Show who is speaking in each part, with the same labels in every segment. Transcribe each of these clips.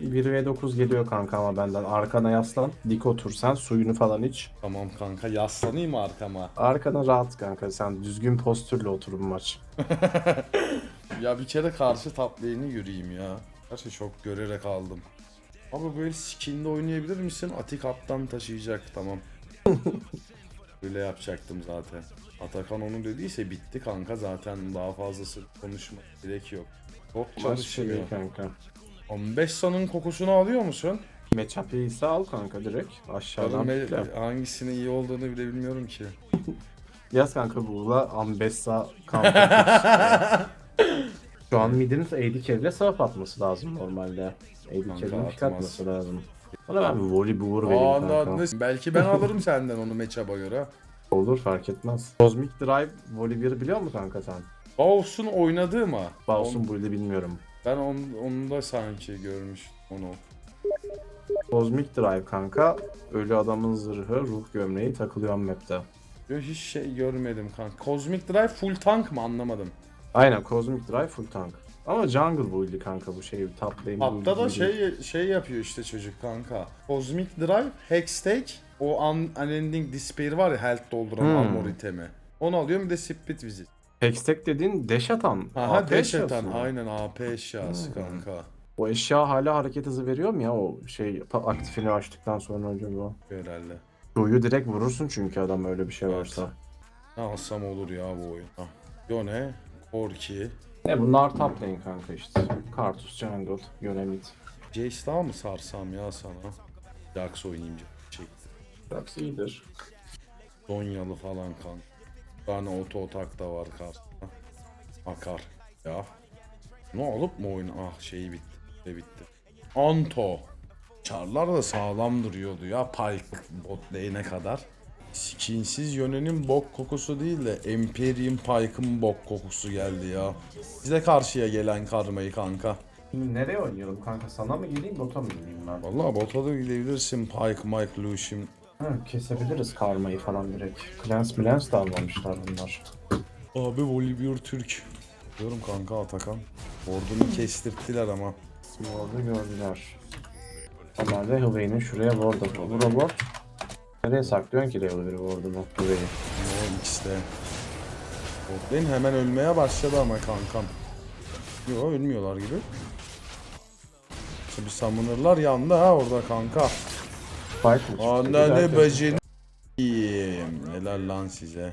Speaker 1: 1v9 geliyor kanka ama benden. Arkana yaslan. Dik otur sen. Suyunu falan iç.
Speaker 2: Tamam kanka yaslanayım arkama?
Speaker 1: Arkana rahat kanka. Sen düzgün postürle otur bu maç.
Speaker 2: Ya bir kere karşı lane'i yürüyeyim ya. Gerçi çok görerek aldım. Abi böyle skin'de oynayabilir misin? Atik alttan taşıyacak tamam. Böyle yapacaktım zaten. Atakan onu dediyse bitti kanka zaten daha fazlası konuşma gerek yok. Çok
Speaker 1: şey kanka.
Speaker 2: 15 sanın kokusunu alıyor musun?
Speaker 1: Matchup iyiyse al kanka direkt. Aşağıdan
Speaker 2: Tabii
Speaker 1: pikle.
Speaker 2: hangisinin iyi olduğunu bile bilmiyorum ki.
Speaker 1: Yaz kanka burada Ambessa kanka. Şu an midin AD carry'le swap atması lazım normalde. AD carry'nin
Speaker 2: atmaz.
Speaker 1: atması lazım. Bana ben bir volley bir vur vereyim
Speaker 2: Aa,
Speaker 1: kanka.
Speaker 2: ne- belki ben alırım senden onu matchup'a göre.
Speaker 1: Olur fark etmez. Cosmic Drive 1 biliyor musun kanka sen?
Speaker 2: Bows'un oynadığı mı?
Speaker 1: Bows'un build'i bilmiyorum.
Speaker 2: Ben on, onu da sanki görmüş onu.
Speaker 1: Cosmic Drive kanka ölü adamın zırhı, ruh gömleği takılıyor map'te.
Speaker 2: Yo, hiç şey görmedim kanka. Cosmic Drive full tank mı anlamadım.
Speaker 1: Aynen Cosmic Drive full tank. Ama jungle build'i kanka bu şey top lane
Speaker 2: Hatta da şey şey yapıyor işte çocuk kanka. Cosmic Drive, Hextech, o un Unending Despair var ya health dolduran
Speaker 1: Hmm.
Speaker 2: armor itemi. Onu alıyorum bir de Split Visit.
Speaker 1: Hextech dediğin deş atan.
Speaker 2: Aha
Speaker 1: AP
Speaker 2: dash
Speaker 1: eşyası
Speaker 2: atan
Speaker 1: mı?
Speaker 2: aynen AP eşyası
Speaker 1: Hmm.
Speaker 2: kanka.
Speaker 1: O eşya hala hareket hızı veriyor mu ya o şey pa- aktifini açtıktan sonra acaba?
Speaker 2: Herhalde.
Speaker 1: Q'yu direkt vurursun çünkü adam öyle bir şey
Speaker 2: Evet.
Speaker 1: varsa.
Speaker 2: Ne alsam olur ya bu oyun. Ah. Yone, Korki.
Speaker 1: Ne bunlar top lane kanka işte. Kartus, Jungle, Yonemit.
Speaker 2: Jace daha mı sarsam ya sana? Jax oynayayım çek.
Speaker 1: Jax iyidir.
Speaker 2: Donyalı falan kan. Tane oto otak da var karşısında. Akar. Ya. Ne alıp mı oyun? Ah şeyi bitti. Şey bitti. Anto. Çarlar da sağlam duruyordu ya Pike bot lane'e kadar. Skinsiz yönenin bok kokusu değil de Empyrean Pike'ın bok kokusu geldi ya. Bize karşıya gelen karmayı kanka.
Speaker 1: Şimdi nereye oynayalım kanka? Sana mı geleyim bota mı geleyim ben?
Speaker 2: Vallahi bota da gidebilirsin Pike, Mike, Lucian.
Speaker 1: Hı, kesebiliriz karmayı falan direkt. Clans Blans da almamışlar bunlar.
Speaker 2: Abi Volibear Türk. Diyorum kanka Atakan. Ordunu kestirttiler ama.
Speaker 1: Orada gördüler. Onlar da Hüvey'nin şuraya ward. Bu robot nereye saklıyorsun ki level 1 ward'unu? Hüvey'i.
Speaker 2: Ne X'de. Botlayın hemen ölmeye başladı ama kankam. Yo ölmüyorlar gibi. Şimdi summoner'lar yandı ha orada kanka.
Speaker 1: Fight mı çıktı?
Speaker 2: Anne
Speaker 1: Güzel
Speaker 2: ne
Speaker 1: kötü.
Speaker 2: bacını yiyeyim. Helal lan size.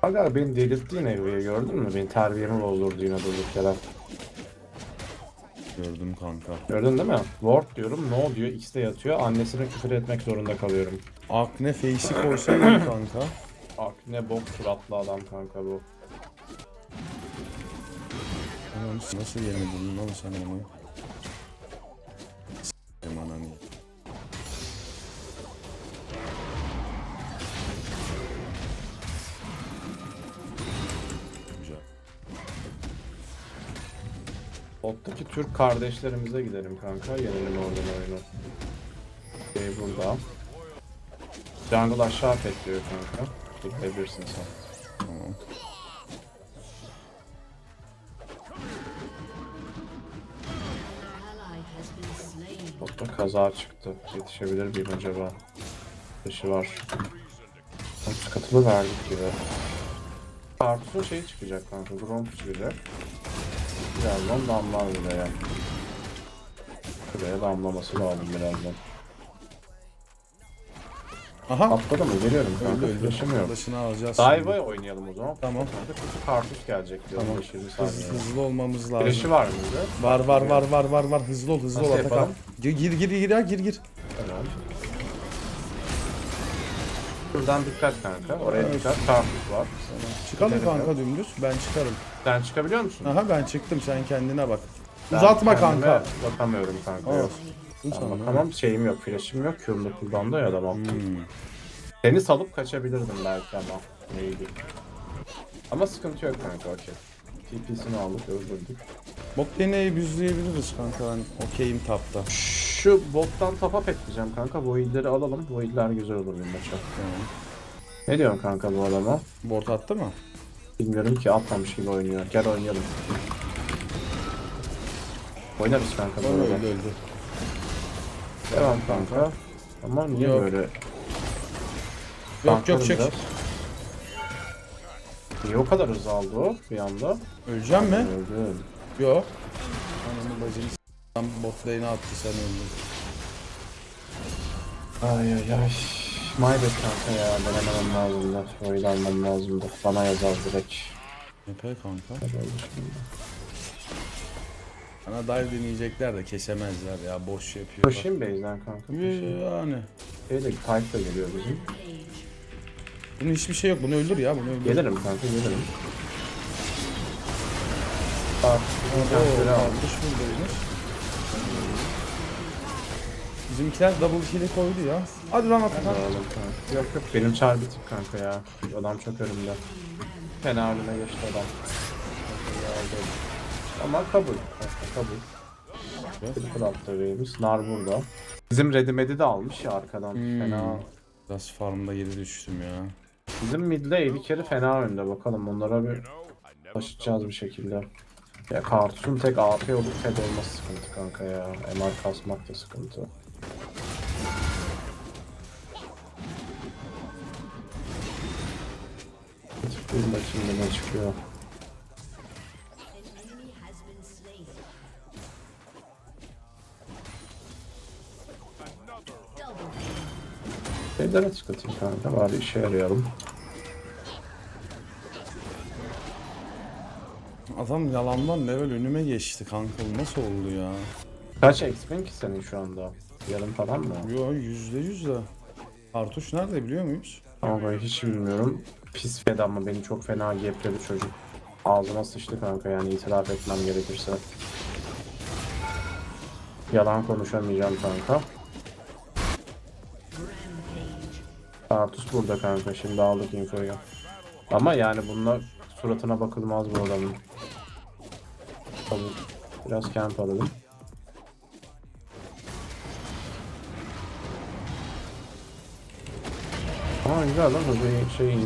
Speaker 1: Kanka beni delirtti yine Hüvey'i gördün mü? Beni terbiyemi bozdurdu yine durduk yere.
Speaker 2: Gördüm kanka.
Speaker 1: Gördün değil mi? Ward diyorum no diyor X'te yatıyor. Annesine küfür etmek zorunda kalıyorum.
Speaker 2: Akne face'i koysaydın kanka.
Speaker 1: Ak ne bok suratlı adam kanka bu.
Speaker 2: Nasıl yemedin lan sen onu?
Speaker 1: Bottaki Türk kardeşlerimize gidelim kanka. Yenelim oradan oyunu. Şey burada. Jungle aşağı petliyor kanka. Gidebilirsin sen.
Speaker 2: Tamam.
Speaker 1: Botta kaza çıktı. Yetişebilir miyim acaba? Dışı var. Sıkıntılı verdik gibi. Kartus'un şeyi çıkacak kanka. Gromp çıkacak. Birazdan damlar buraya. Buraya damlaması lazım birazdan.
Speaker 2: Aha.
Speaker 1: Atladı mı? Geliyorum.
Speaker 2: Öldü öldü. Arkadaşını alacağız.
Speaker 1: Dive'a oynayalım o zaman.
Speaker 2: Tamam.
Speaker 1: Kartus gelecek diyor.
Speaker 2: Tamam.
Speaker 1: 15-20
Speaker 2: Hız,
Speaker 1: saniye.
Speaker 2: hızlı olmamız lazım.
Speaker 1: Flash'ı var mıydı?
Speaker 2: Var var var var var var hızlı ol hızlı
Speaker 1: Nasıl
Speaker 2: ol Atakan.
Speaker 1: yapalım?
Speaker 2: Gir gir gir gir gir gir.
Speaker 1: Şuradan dikkat kanka. Oraya dikkat. Kartus var.
Speaker 2: Çıkalım kanka dümdüz. Ben çıkarım.
Speaker 1: Sen çıkabiliyor musun?
Speaker 2: Aha ben çıktım sen kendine bak.
Speaker 1: Ben
Speaker 2: Uzatma
Speaker 1: kendime
Speaker 2: kanka.
Speaker 1: Bakamıyorum kanka. Yok. Ben bakamam. Şeyim yok. Flash'im yok. Q'mda cooldown'da ya adamım.
Speaker 2: Hmm.
Speaker 1: Seni salıp kaçabilirdim belki ama. Neydi? Ama sıkıntı yok kanka. Okey. TP'sini aldık. Öldürdük.
Speaker 2: Bot lane'i büzleyebiliriz kanka ben okeyim tapta.
Speaker 1: Şu bottan tapa petleyeceğim kanka. Void'leri alalım. Void'ler güzel olur bir maça.
Speaker 2: Tamam.
Speaker 1: Ne diyorsun kanka bu adama?
Speaker 2: Bot attı mı?
Speaker 1: Bilmiyorum ki atmamış gibi oynuyor. Gel oynayalım. Oynarız kanka bu
Speaker 2: Öldü
Speaker 1: arada.
Speaker 2: öldü öldü.
Speaker 1: Devam kanka. Ama niye
Speaker 2: Yok.
Speaker 1: böyle?
Speaker 2: Yok yok
Speaker 1: Tanklarım
Speaker 2: çek.
Speaker 1: biraz. Niye o kadar hızlı aldı o bir anda?
Speaker 2: Öleceğim mi?
Speaker 1: Öldü.
Speaker 2: Yok. Ananı bacını s**tan bot lane'e attı sen öldün.
Speaker 1: Ay ay ay. Maybet kanka ya. Denemem lazımdı. Oyun almam lazımdı. Bana yazar direkt.
Speaker 2: Epey kanka.
Speaker 1: Şimdi?
Speaker 2: Bana dive deneyecekler de kesemezler ya boş yapıyor.
Speaker 1: Koşayım base'den kanka. koşayım.
Speaker 2: Yani.
Speaker 1: De type da geliyor bizim.
Speaker 2: Bunun hiçbir şey yok. Bunu öldür ya. Bunu öldür.
Speaker 1: Gelirim kanka gelirim. Bak.
Speaker 2: Oo,
Speaker 1: Şöyle al.
Speaker 2: almış buradaymış. Bizimkiler double kill'i koydu ya. Hadi lan Atakan.
Speaker 1: Alalım kanka. Yok yok benim çar bitik kanka ya. Adam çok önümde. Fena önüme geçti adam. Ama kabul. Kanka, kabul. Triple attı Reis. Nar burada. Bizim Redimed'i de almış ya arkadan.
Speaker 2: Hmm.
Speaker 1: Fena.
Speaker 2: Biraz farmda geri düştüm ya.
Speaker 1: Bizim midle Evi carry fena önde bakalım onlara bir taşıyacağız bir şekilde. Ya Kartus'un tek AP olup fed olması sıkıntı kanka ya. MR kasmak da sıkıntı. Bakayım ne çıkıyor. Şeylere tıklatayım kanka bari işe yarayalım.
Speaker 2: Adam yalandan level önüme geçti kanka. Bu nasıl oldu ya?
Speaker 1: Kaç XP'in ki senin şu anda? Yarım falan mı?
Speaker 2: Yo yüzde yüz de. Kartuş nerede biliyor muyuz?
Speaker 1: Ben hiç bilmiyorum. Pis fed ama beni çok fena gepledi çocuk. Ağzıma sıçtı kanka yani itiraf etmem gerekirse. Yalan konuşamayacağım kanka. Artus burada kanka şimdi aldık infoyu. Ama yani bununla suratına bakılmaz bu adamın. Biraz camp alalım. Ama güzel lan hızlı şey.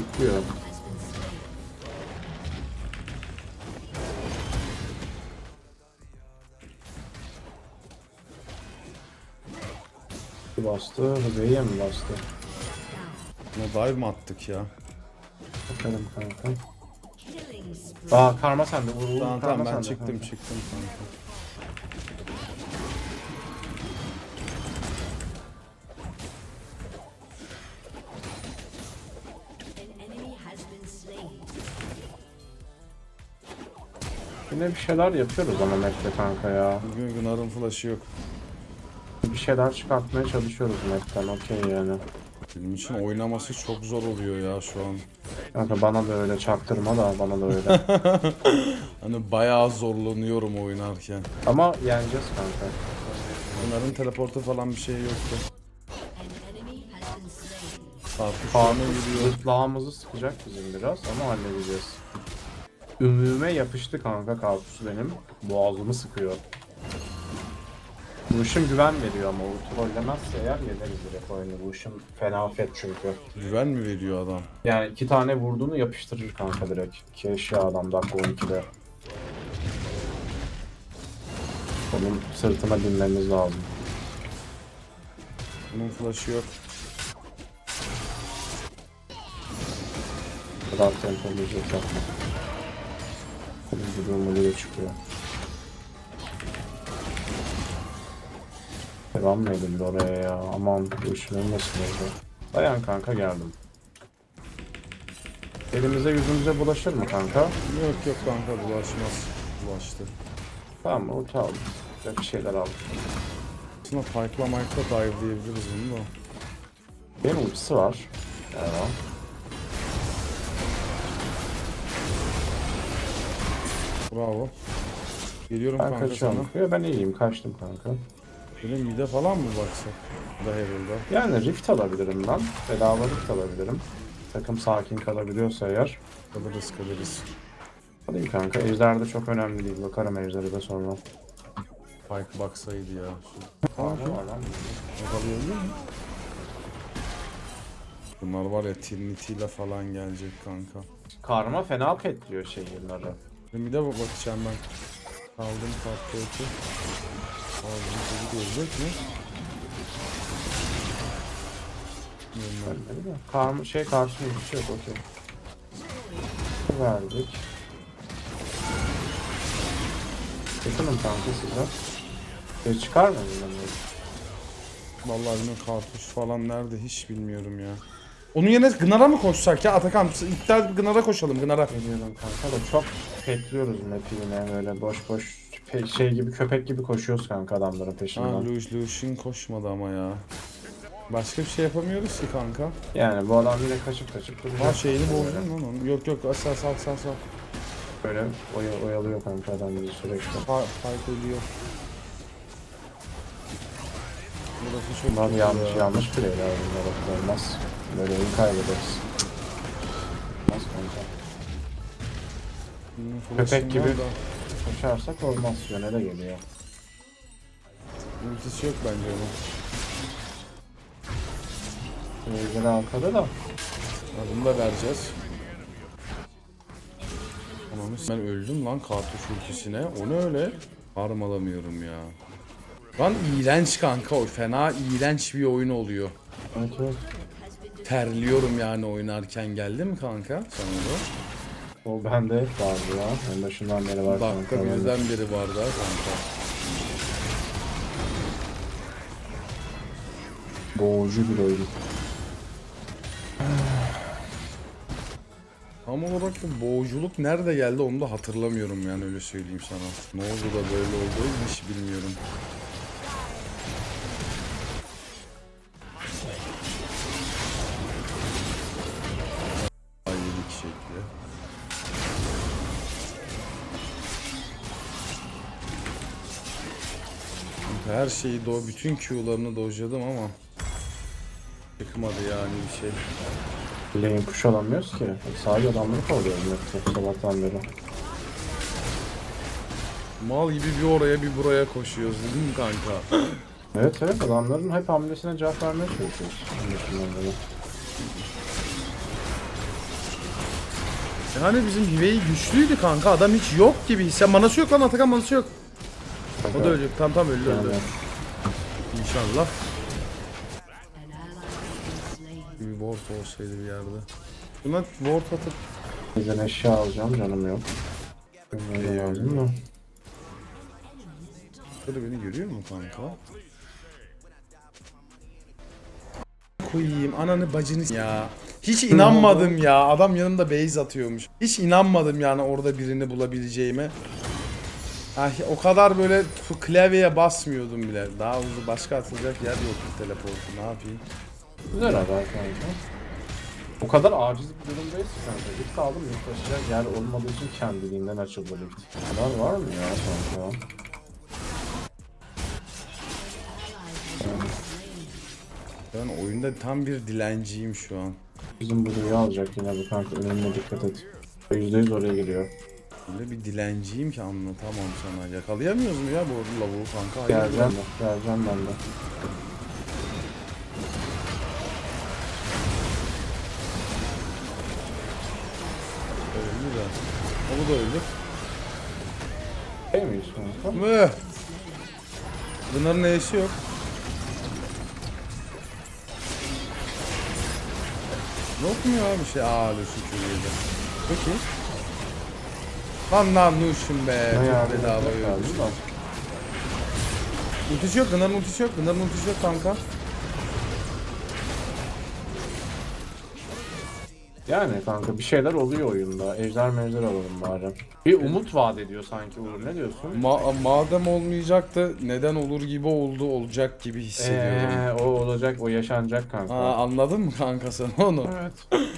Speaker 1: Bir bastı, hızlıya mi bastı?
Speaker 2: Buna dive mi attık ya?
Speaker 1: Bakalım kanka. Aa karma sende, vur vur
Speaker 2: Tamam tamam ben
Speaker 1: sende
Speaker 2: çıktım
Speaker 1: kanka.
Speaker 2: çıktım kanka.
Speaker 1: Yine bir şeyler yapıyoruz ama map'te kanka ya.
Speaker 2: Bugün Gunar'ın flash'ı yok.
Speaker 1: Bir şeyler çıkartmaya çalışıyoruz map'ten okey yani.
Speaker 2: Benim için oynaması çok zor oluyor ya şu an.
Speaker 1: Kanka bana da öyle çaktırma da bana da öyle.
Speaker 2: Hani bayağı zorlanıyorum oynarken.
Speaker 1: ama yeneceğiz kanka.
Speaker 2: Gunar'ın teleportu falan bir şey yoktu. Gidiyor.
Speaker 1: zırtlağımızı sıkacak bizim biraz ama halledeceğiz. Ümüğüme yapıştı kanka karpuzu benim. Boğazımı sıkıyor. Bu ışın güven veriyor ama o trollemezse eğer yeneriz direkt oyunu. Bu ışın fena fet çünkü.
Speaker 2: Güven mi veriyor adam?
Speaker 1: Yani iki tane vurduğunu yapıştırır kanka direkt. İki eşya adam dakika 12'de. Onun sırtına binmemiz lazım.
Speaker 2: Bunun flash'ı yok.
Speaker 1: Kadar tempolayacak yapma. Kırmızı durmalıya çıkıyor. Devam mı edildi oraya ya? Aman bu işin nasıl oldu? Dayan kanka geldim. Elimize yüzümüze bulaşır mı kanka?
Speaker 2: Yok yok kanka bulaşmaz. Bulaştı.
Speaker 1: Tamam ulti aldım. Bir şeyler aldım.
Speaker 2: Aslında Pike'la Mike'la dive diyebiliriz bunu da.
Speaker 1: Benim ultisi var. Evet.
Speaker 2: Bravo. Geliyorum
Speaker 1: Ben
Speaker 2: kanka,
Speaker 1: kaçıyorum.
Speaker 2: sana.
Speaker 1: Yo, ben iyiyim kaçtım kanka.
Speaker 2: Benim mide falan mı baksak? Da Herald'a.
Speaker 1: Yani rift alabilirim ben. Bedava rift alabilirim. Takım sakin kalabiliyorsa eğer.
Speaker 2: Kalırız kalırız.
Speaker 1: Alayım kanka. Ejder de çok önemli değil. Bakarım ejderi de sonra.
Speaker 2: Pike baksaydı ya.
Speaker 1: Lan.
Speaker 2: Yakalayabilir mi? Bunlar var ya Trinity ile falan gelecek kanka.
Speaker 1: Karma fena petliyor şehirleri.
Speaker 2: Bir de bakacağım ben. Kartı ötü. Aldım çocuk ölecek mi?
Speaker 1: Kar, şey karşısında bir şey yok okey. Verdik. Yakınım kanka size. Şey çıkar mı bundan?
Speaker 2: Vallahi benim kartuş falan nerede hiç bilmiyorum ya. Onun yerine Gınar'a mı koşsak ya Atakan? İptal Gınar'a koşalım Gınar'a.
Speaker 1: Geliyorum kanka da çok petliyoruz map'i yine böyle boş boş şey gibi köpek gibi koşuyoruz kanka adamların
Speaker 2: Ha
Speaker 1: peşinden.
Speaker 2: Lush Lush'in koşmadı ama ya. Başka bir şey yapamıyoruz ki kanka.
Speaker 1: Yani bu adam yine kaçıp kaçıp duracak.
Speaker 2: Ha şeyini bozdun lan onu. Yok yok sağ sağ sağ sağ.
Speaker 1: Böyle oya, oyalıyor kanka adam bizi sürekli.
Speaker 2: Fa- Fight ölüyor. Burası çok kötü
Speaker 1: yanlış
Speaker 2: ya.
Speaker 1: yanlış playler bunlar olmaz. Böyle oyun kaybederiz. Olmaz kanka. Köpek gibi. Koşarsak olmaz. Yöne de geliyor.
Speaker 2: Ultisi yok bence onun.
Speaker 1: Ejderha arkada da.
Speaker 2: Bunu da vereceğiz. Ananı ben öldüm lan kartuş ultisine. O ne öyle? Harmalamıyorum ya. Lan iğrenç kanka o fena iğrenç bir oyun oluyor.
Speaker 1: Evet evet.
Speaker 2: Terliyorum yani oynarken geldi mi kanka sana da?
Speaker 1: O bende hep vardı ya. En başından beri var
Speaker 2: Dakika
Speaker 1: kanka.
Speaker 2: birden biri var da kanka.
Speaker 1: Boğucu bir oyun.
Speaker 2: Tam olarak da boğuculuk nerede geldi onu da hatırlamıyorum yani öyle söyleyeyim sana. Ne oldu da böyle oldu hiç bilmiyorum. Her şeyi do bütün Q'larını dojladım ama çıkmadı yani bir şey.
Speaker 1: Lane push alamıyoruz ki. Sadece adamları kovalıyoruz hep sabahtan beri.
Speaker 2: Mal gibi bir oraya bir buraya koşuyoruz değil mi kanka?
Speaker 1: Evet evet adamların hep hamlesine cevap vermeye çalışıyoruz.
Speaker 2: Yani bizim Hivey güçlüydü kanka. Adam hiç yok gibi. Sen manası yok lan Atakan manası yok. O da ölecek. Tam tam öldü öldü. İnşallah. Bir ward olsaydı bir yerde. Buna ward atıp
Speaker 1: bizden eşya alacağım canım yok. Bilmiyorum lazım da.
Speaker 2: Böyle beni görüyor mu kanka? Koyayım ananı bacını ya. Hiç inanmadım ya. Adam yanımda base atıyormuş. Hiç inanmadım yani orada birini bulabileceğime. Ah, o kadar böyle klavyeye basmıyordum bile. Daha uzun başka atılacak yer yoktu teleportu. Ne yapayım?
Speaker 1: Güzel haber kanka. O kadar aciz bir durumdayız ki kanka. Git kaldım yurt taşıyacak yer olmadığı için kendiliğinden açıldı lift. Bu kadar var mı ya kanka?
Speaker 2: Ben oyunda tam bir dilenciyim şu an.
Speaker 1: Bizim Blue'yu alacak yine bu kanka. Önüne dikkat et. %100 oraya giriyor.
Speaker 2: Öyle bir dilenciyim ki anlatamam sana. Yakalayamıyoruz mu ya bu lavuğu kanka? Hayır.
Speaker 1: Geleceğim. Geleceğim ben de.
Speaker 2: Öldü de. O da öldü.
Speaker 1: Şey miyiz kanka?
Speaker 2: Mı? Bunların eşi yok. Yok mu ya bir şey? Aa dur şu kürüyede. Peki. Lan lan Nuşum be.
Speaker 1: Ya?
Speaker 2: Çok bedava
Speaker 1: Lazım
Speaker 2: ölmüş.
Speaker 1: da.
Speaker 2: Ultisi yok. Gınar'ın ultisi yok. Gınar'ın ultisi yok kanka.
Speaker 1: Yani kanka bir şeyler oluyor oyunda. Ejder mejder alalım bari. Bir umut vaat ediyor sanki Uğur. Ne diyorsun?
Speaker 2: Ma- madem olmayacaktı neden olur gibi oldu olacak gibi hissediyorum.
Speaker 1: Eee o olacak, o yaşanacak kanka.
Speaker 2: Aa, anladın mı kanka sen onu?
Speaker 1: Evet.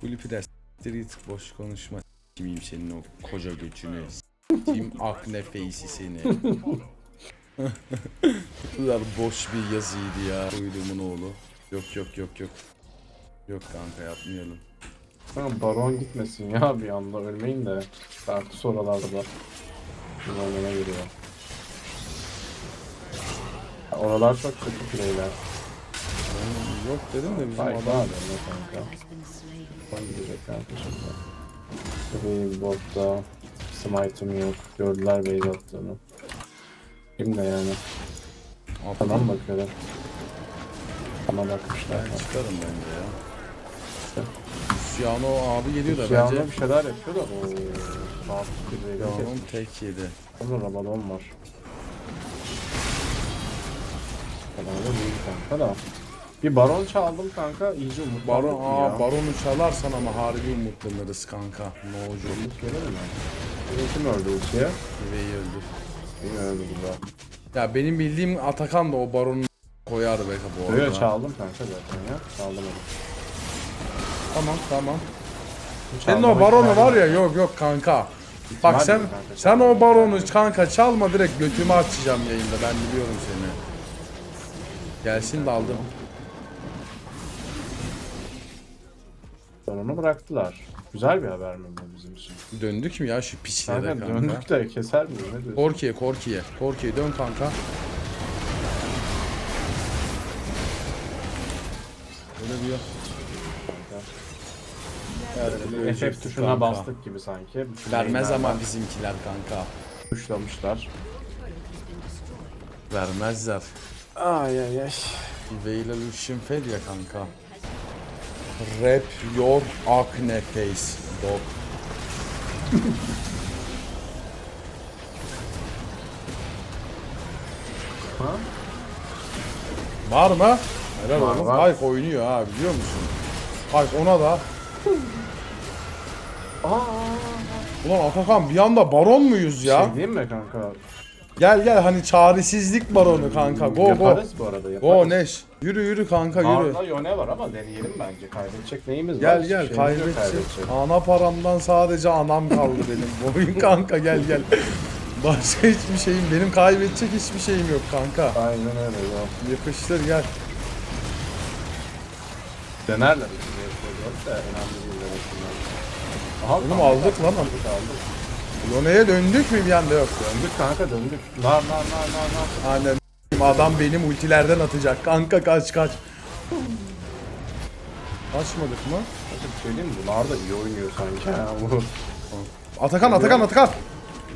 Speaker 2: Kulüpü der. Street boş konuşma. Kimiyim senin o koca götünü. Kim akne face'i seni. Bu kadar boş bir yazıydı ya. Uydumun oğlu. Yok yok yok yok. Yok kanka yapmayalım.
Speaker 1: Kanka baron gitmesin ya bir anda ölmeyin de. Farklı sorularda da. Bunlarına giriyor. Ya Oralar çok kötü playler.
Speaker 2: Ben Yok dedim de bizim
Speaker 1: Vay
Speaker 2: adam.
Speaker 1: ne kanka. Son gidecek kanka şimdi. Tabii botta smite'ım yok. Gördüler base attığını. Kim de yani.
Speaker 2: Abi,
Speaker 1: Tamam bakıyorum. Bana bakmışlar.
Speaker 2: Ben çıkarım bence ya. Luciano abi geliyor da
Speaker 1: Luciano
Speaker 2: bence
Speaker 1: bir şeyler yapıyor da.
Speaker 2: Luciano'nun tek yedi.
Speaker 1: Onun Rabadon var. Kadar da değil kanka da. Bir baron çaldım kanka iyice umutlandık
Speaker 2: Baron, aa,
Speaker 1: ya?
Speaker 2: baronu çalarsan ama harbi umutlanırız kanka. Ne olacak?
Speaker 1: Umut verir mi? Yine Kim öldü ultiye?
Speaker 2: Güveyi öldü.
Speaker 1: Yine öldü güzel.
Speaker 2: Ya benim bildiğim Atakan da o baronu koyar be bu arada.
Speaker 1: Böyle çaldım kanka zaten ya. Çaldım onu.
Speaker 2: Tamam tamam. Senin o baronu var ya yok yok kanka. Bak sen
Speaker 1: yok kanka,
Speaker 2: sen o baronu kanka çalma direkt götümü açacağım yayında ben biliyorum seni. Gelsin de aldım.
Speaker 1: Baronu bıraktılar. Güzel bir haber mi bu bizim için?
Speaker 2: Döndük mü ya şu piçlere
Speaker 1: Kanka
Speaker 2: kanka?
Speaker 1: döndük de keser miyiz ne diyorsun?
Speaker 2: Korki'ye Korki'ye. Korki'ye dön kanka. Öyle diyor.
Speaker 1: Yani FF tuşuna
Speaker 2: kanka.
Speaker 1: bastık gibi sanki. Bütün
Speaker 2: Vermez
Speaker 1: lane'ler
Speaker 2: ama
Speaker 1: var.
Speaker 2: bizimkiler kanka.
Speaker 1: Tuşlamışlar.
Speaker 2: Vermezler.
Speaker 1: Ay ay ay.
Speaker 2: Veil Illusion Fed ya kanka. Rap your acne face dog.
Speaker 1: Ha?
Speaker 2: Var mı? Helal
Speaker 1: Var,
Speaker 2: oğlum.
Speaker 1: var.
Speaker 2: Hayk oynuyor ha biliyor musun? Hayk ona da.
Speaker 1: Aa,
Speaker 2: Ulan Atakan bir anda baron muyuz ya?
Speaker 1: Şey diyeyim mi kanka?
Speaker 2: Gel gel hani çaresizlik baronu kanka. Go go.
Speaker 1: yaparız bu arada yaparız.
Speaker 2: Go Neş. Yürü yürü kanka yürü.
Speaker 1: Arda Yone var ama deneyelim bence. Kaybedecek neyimiz var?
Speaker 2: Gel gel
Speaker 1: şeyimiz yok
Speaker 2: kaybedecek. Ana paramdan sadece anam kaldı benim. Bu oyun kanka gel gel. Başka hiçbir şeyim benim kaybedecek hiçbir şeyim yok kanka.
Speaker 1: Aynen öyle ya.
Speaker 2: Yapıştır gel.
Speaker 1: Denerler önemli değil. Aha,
Speaker 2: Oğlum
Speaker 1: kanka,
Speaker 2: aldık lan.
Speaker 1: Aldık aldık.
Speaker 2: Luna'ya döndük mü bir anda yok.
Speaker 1: Döndük kanka döndük. Nar nar nar nar nar.
Speaker 2: Aynen. Adam benim ultilerden atacak. Kanka kaç kaç. Açmadık mı?
Speaker 1: Açık söyleyeyim mi? Bunlar da iyi oynuyor sanki.
Speaker 2: Atakan Atakan Atakan.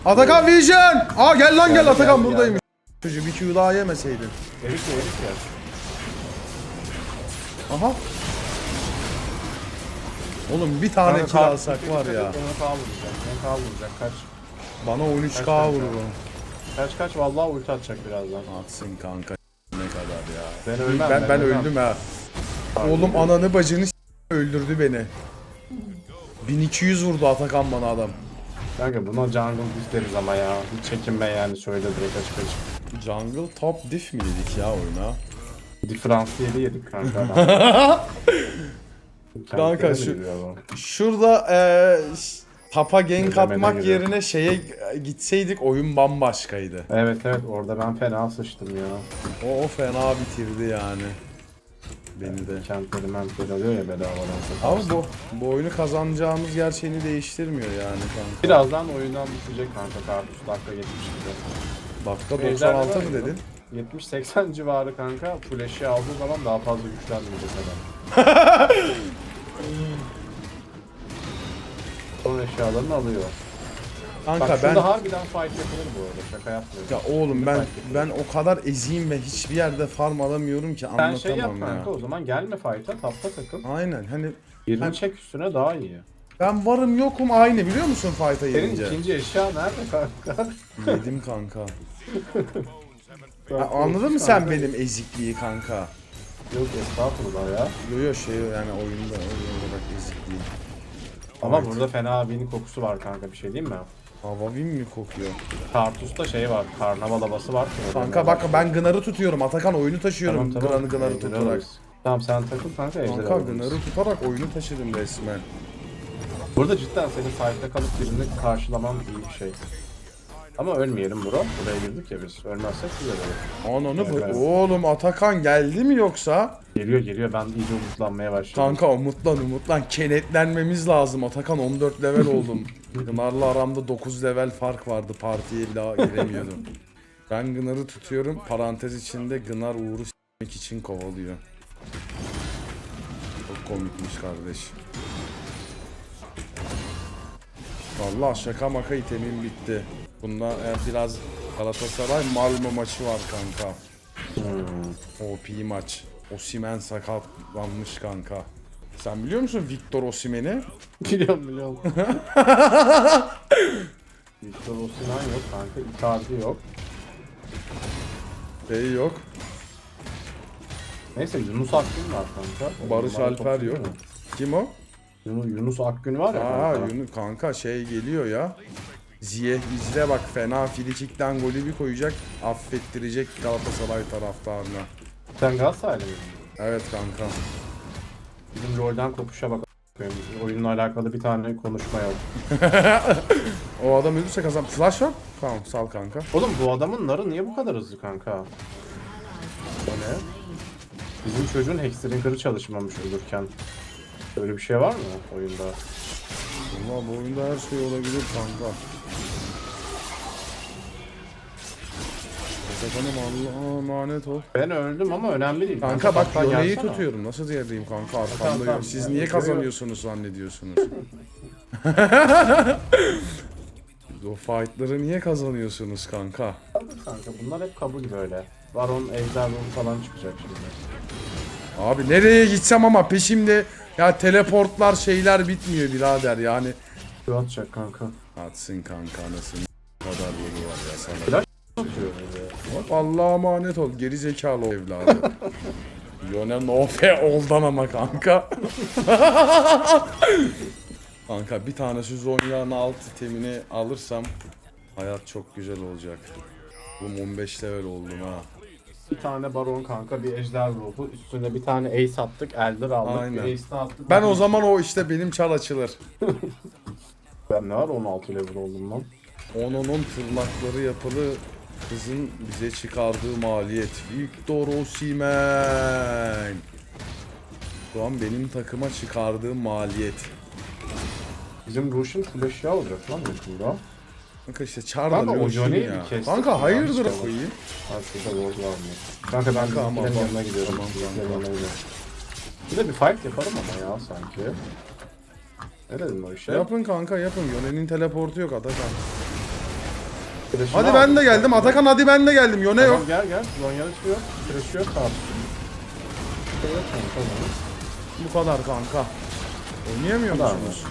Speaker 2: Atakan Vision. Aa gel lan gel
Speaker 1: Geldi,
Speaker 2: Atakan
Speaker 1: geldi,
Speaker 2: buradayım. Çocuğu bir Q daha yemeseydin.
Speaker 1: Erik ya Erik ya.
Speaker 2: Aha. Oğlum bir tane kill alsak var ya.
Speaker 1: Onu kalmadı 10k vuracak kaç.
Speaker 2: Bana 13k
Speaker 1: kaç,
Speaker 2: vurur
Speaker 1: Kaç kaç vallahi ulti atacak birazdan.
Speaker 2: Atsın kanka ne kadar ya.
Speaker 1: Ben ölmem.
Speaker 2: Ben, ben,
Speaker 1: ben
Speaker 2: öldüm ha. Oğlum ananı bacını öldürdü beni. 1200 vurdu Atakan bana adam.
Speaker 1: Kanka buna jungle diff deriz ama ya. Hiç çekinme yani söyle direkt açık açık.
Speaker 2: Jungle top diff mi dedik ya oyuna?
Speaker 1: Diferansiyeli yedik kanka.
Speaker 2: kanka şu, şurada e, tapa gank
Speaker 1: Ödemeden
Speaker 2: atmak
Speaker 1: gidiyor.
Speaker 2: yerine şeye gitseydik oyun bambaşkaydı.
Speaker 1: Evet evet orada ben fena sıçtım ya.
Speaker 2: O, o fena bitirdi yani. Beni de.
Speaker 1: Kentleri mentleri alıyor ya bedavadan.
Speaker 2: Ama bu bu oyunu kazanacağımız gerçeğini değiştirmiyor yani kanka.
Speaker 1: Birazdan oyundan bitecek kanka Kartus dakika 70 gibi.
Speaker 2: Dakika
Speaker 1: Ejder
Speaker 2: 96
Speaker 1: var
Speaker 2: mı dedin?
Speaker 1: 70-80 civarı kanka flash'i aldığı zaman daha fazla güçlenmeyecek adam. Son eşyalarını alıyor.
Speaker 2: Kanka
Speaker 1: Bak
Speaker 2: ben
Speaker 1: şurada harbiden fight yapılır bu arada şaka yapmıyorum.
Speaker 2: ya oğlum ben ben o kadar eziyim ve hiçbir yerde farm alamıyorum ki
Speaker 1: Sen
Speaker 2: anlatamam
Speaker 1: şey yap
Speaker 2: ya.
Speaker 1: kanka o zaman gelme fight'a tapta takıl.
Speaker 2: Aynen hani
Speaker 1: Birini
Speaker 2: Ben-
Speaker 1: çek üstüne daha iyi.
Speaker 2: ben varım yokum aynı biliyor musun fight'a
Speaker 1: Senin
Speaker 2: gelince?
Speaker 1: ikinci eşya nerede kanka?
Speaker 2: Yedim kanka. Ha, anladın mı sen benim ezikliği kanka?
Speaker 1: Yok estağfurullah ya.
Speaker 2: Yo yo şey yani oyunda oyun olarak ezikliği.
Speaker 1: Ama
Speaker 2: Evet.
Speaker 1: burada fena bini kokusu var kanka bir şey diyeyim mi?
Speaker 2: Hava bin mi kokuyor?
Speaker 1: Kartus'ta şey var, karnaval havası var. ki.
Speaker 2: Kanka bak ben Gınar'ı tutuyorum. Atakan oyunu taşıyorum. Gınar'ı Gınar'ı
Speaker 1: Ejderha
Speaker 2: tutarak.
Speaker 1: alırız. Tamam sen takıl kanka ejderha
Speaker 2: Kanka
Speaker 1: alırız.
Speaker 2: Gınar'ı tutarak oyunu taşıdım resmen.
Speaker 1: Burada cidden senin sahipte kalıp birini karşılaman iyi bir şey. Ama ölmeyelim bro. Buraya girdik ya biz. Ölmezsek güzel olur.
Speaker 2: Ananı
Speaker 1: Evet,
Speaker 2: bu.
Speaker 1: evet.
Speaker 2: Oğlum Atakan geldi mi yoksa?
Speaker 1: Geliyor geliyor ben iyice umutlanmaya başladım.
Speaker 2: Kanka umutlan umutlan. Kenetlenmemiz lazım. Atakan 14 level oldum. Gınar'la aramda 9 level fark vardı. Partiye bile giremiyordum. Ben Gınar'ı tutuyorum. Parantez içinde Gınar Uğur'u s**mek için kovalıyor. Çok komikmiş kardeş. Vallahi şaka maka itemim bitti. Bunda e, biraz Galatasaray Malmö maçı var kanka.
Speaker 1: Hmm.
Speaker 2: OP maç. Osimen sakatlanmış kanka. Sen biliyor musun Victor Osimen'i?
Speaker 1: Biliyorum biliyorum. Victor Osimhen yok kanka. Icardi yok.
Speaker 2: Şey yok.
Speaker 1: Neyse Yunus Akgün var kanka. O
Speaker 2: Barış Alper yok. Kim o?
Speaker 1: Yunus, Yunus Akgün var ya
Speaker 2: Aa
Speaker 1: kanka.
Speaker 2: Yunus kanka şey geliyor ya. Ziyeh izle bak fena frikikten golü bir koyacak. Affettirecek Galatasaray taraftarına.
Speaker 1: Sen Galatasaraylı?
Speaker 2: Evet kanka.
Speaker 1: Bizim LoL'den kopuşa bak. Oyunla alakalı bir tane konuşma yok.
Speaker 2: O adam ölürse kazan. Flash yok. Tamam sal kanka.
Speaker 1: Oğlum bu adamın narı niye bu kadar hızlı kanka? O ne? Bizim çocuğun Hexdrinker'ı çalışmamış ölürken. Öyle bir şey var mı oyunda?
Speaker 2: Valla bu oyunda her şey olabilir kanka. Efendim Allah'a emanet ol.
Speaker 1: Ben öldüm ama önemli değil.
Speaker 2: Kanka bak Yone'yi
Speaker 1: gelsene.
Speaker 2: tutuyorum. Nasıl diyebileyim kanka arkamda yok. Siz niye kazanıyorsunuz zannediyorsunuz? o fightları niye kazanıyorsunuz kanka?
Speaker 1: Kanka bunlar hep kabul böyle. Baron, Ejder falan çıkacak şimdi.
Speaker 2: Abi nereye gitsem ama peşimde ya teleportlar şeyler bitmiyor birader yani.
Speaker 1: Şu atacak kanka.
Speaker 2: Atsın kanka anasını kadar yolu var ya sana.
Speaker 1: Flash atıyor.
Speaker 2: Hop Allah'a emanet ol geri zekalı o evladı. Yone nofe oldan ama kanka. kanka bir tane şu Zonya'nın alt itemini alırsam hayat çok güzel olacak. Oğlum 15 level oldum ha.
Speaker 1: Bir tane Baron kanka, bir Ejder Ruhu. Üstüne bir tane Ace attık, Elder aldık.
Speaker 2: Aynen.
Speaker 1: Bir Ace attık.
Speaker 2: Ben o zaman o işte benim çar açılır.
Speaker 1: Ben ne var 16 level oldum lan.
Speaker 2: Onun tırnakları yapılı kızın bize çıkardığı maliyet. Victor Osimhen. Şu an benim takıma çıkardığı maliyet.
Speaker 1: Bizim Ruş'un full eşya olacak lan yakında.
Speaker 2: Kanka işte çar
Speaker 1: Kanka o Johnny'yi
Speaker 2: ya.
Speaker 1: bir kestik
Speaker 2: Kanka
Speaker 1: ya,
Speaker 2: hayırdır
Speaker 1: bak.
Speaker 2: koyayım.
Speaker 1: Lord var mı? Kanka ben
Speaker 2: Kanka ama
Speaker 1: bizimkilerin
Speaker 2: bak-
Speaker 1: yanına gidiyorum.
Speaker 2: tamam,
Speaker 1: bizimkilerin yanına gidiyorum. Bir de bir fight yapalım ama ya sanki. Ne dedin o işe?
Speaker 2: Yapın kanka yapın. Yone'nin teleportu yok Atakan.
Speaker 1: Flash'ını
Speaker 2: Hadi ben de geldim. Atakan hadi ben de geldim. Yone
Speaker 1: Tamam
Speaker 2: yok.
Speaker 1: gel gel. Zonya'da çıkıyor. Flash yok abi. Kanka.
Speaker 2: Bu kadar kanka. Oynayamıyor
Speaker 1: kadar
Speaker 2: musunuz?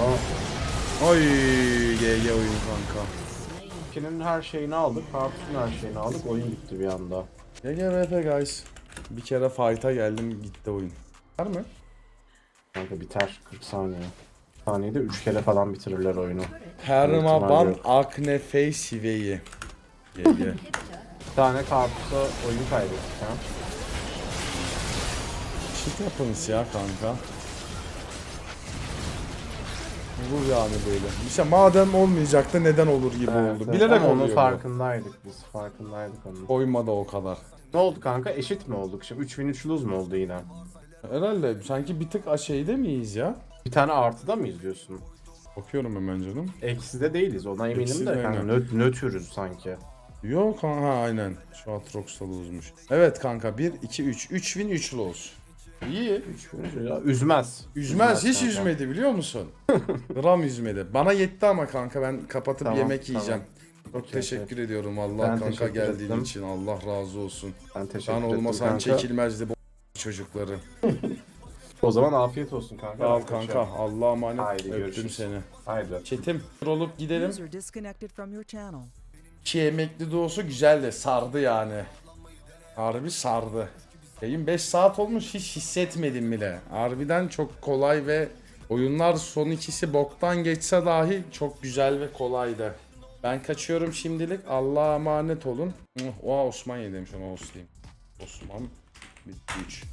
Speaker 1: Allah.
Speaker 2: Ay GG oyun kanka.
Speaker 1: İkinin her şeyini aldık. Kartus'un her şeyini aldık. Oyun gitti bir anda.
Speaker 2: GG VP guys. Bir kere fight'a geldim gitti oyun. Var mı?
Speaker 1: Kanka biter 40 saniye. Saniyede 3 kere falan bitirirler oyunu.
Speaker 2: Perma
Speaker 1: ihtimal
Speaker 2: ban
Speaker 1: yok.
Speaker 2: akne face siveyi. GG.
Speaker 1: Bir tane Kartus'a oyun kaybettik ha.
Speaker 2: Shit happens ya kanka. Olur yani böyle. İşte madem olmayacaktı neden olur gibi
Speaker 1: Evet,
Speaker 2: oldu.
Speaker 1: evet.
Speaker 2: Bilerek
Speaker 1: Ama onun
Speaker 2: oluyor. bu.
Speaker 1: farkındaydık biz. Farkındaydık onun.
Speaker 2: Koymadı o kadar.
Speaker 1: Ne oldu kanka? Eşit mi olduk? Şimdi 3000 3 lose mu oldu yine?
Speaker 2: Herhalde sanki bir tık şeyde miyiz ya?
Speaker 1: Bir tane artıda mı izliyorsun?
Speaker 2: Bakıyorum hemen canım.
Speaker 1: Ekside değiliz ona eminim
Speaker 2: Ekside
Speaker 1: de kanka
Speaker 2: aynen.
Speaker 1: nöt, nötrüz sanki.
Speaker 2: Yok ha ha, aynen. Şu Atrox'ta uzmuş. Evet kanka 1 2 3 3 win 3 loss. İyi.
Speaker 1: 3000 3 ya üzmez.
Speaker 2: Üzmez hiç
Speaker 1: kanka.
Speaker 2: üzmedi biliyor musun? Gram üzmedi. Bana yetti ama kanka ben kapatıp
Speaker 1: Tamam,
Speaker 2: yemek
Speaker 1: tamam.
Speaker 2: yiyeceğim. Çok
Speaker 1: Okey,
Speaker 2: teşekkür ediyorum Allah
Speaker 1: Ben
Speaker 2: kanka
Speaker 1: teşekkür
Speaker 2: geldiğin
Speaker 1: ettim.
Speaker 2: için. Allah razı olsun.
Speaker 1: Ben teşekkür
Speaker 2: Ben
Speaker 1: ederim
Speaker 2: olmasan
Speaker 1: kanka.
Speaker 2: çekilmezdi bu çocukları.
Speaker 1: O zaman afiyet olsun kanka.
Speaker 2: Ol
Speaker 1: Ben
Speaker 2: kanka.
Speaker 1: kaçıyorum.
Speaker 2: Allah'a emanet.
Speaker 1: Haydi
Speaker 2: Öptüm
Speaker 1: görüşürüz.
Speaker 2: seni.
Speaker 1: Haydi.
Speaker 2: Çetim. olup gidelim.
Speaker 3: User disconnected from your channel.
Speaker 2: Emekli doğusu güzel de sardı yani. Harbi sardı. Yayın 5 saat olmuş hiç hissetmedim bile. Harbiden çok kolay ve oyunlar son ikisi boktan geçse dahi çok güzel ve kolaydı. Ben kaçıyorum şimdilik. Allah'a emanet olun. Oha Osman yedim şunu Osman. Osman. Bitti 3.